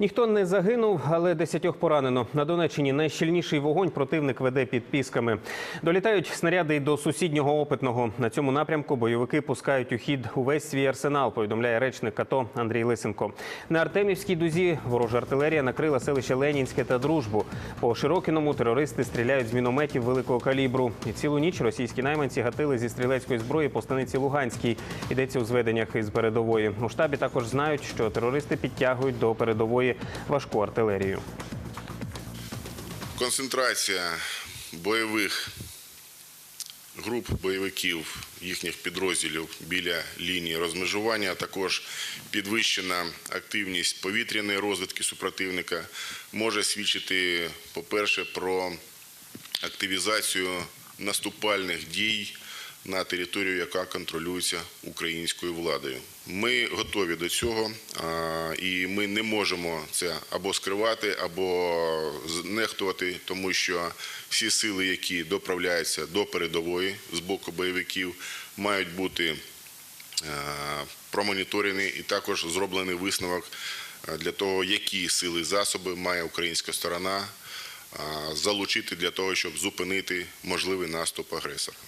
Ніхто не загинув, але десятьох поранено. На Донеччині найщільніший вогонь противник веде під пісками. Долітають снаряди й до сусіднього опитного. На цьому напрямку бойовики пускають у хід увесь свій арсенал. Повідомляє речник КАТО Андрій Лисенко. На Артемівській дузі ворожа артилерія накрила селище Ленінське та Дружбу. По Широкіному терористи стріляють з мінометів великого калібру. І цілу ніч російські найманці гатили зі стрілецької зброї по станиці Луганській. Йдеться у зведеннях із передової. У штабі також знають, що терористи підтягують до передової важку артилерію. Концентрація бойових груп бойовиків, їхніх підрозділів біля лінії розмежування, а також підвищена активність повітряної розвідки супротивника може свідчити, по-перше, про активізацію наступальних дій на територію, яка контролюється українською владою. Ми готові до цього, і ми не можемо це або скривати, або знехтувати, тому що всі сили, які доправляються до передової з боку бойовиків, мають бути е, промоніторені і також зроблений висновок е, для того, які сили і засоби має українська сторона е, залучити для того, щоб зупинити можливий наступ агресора.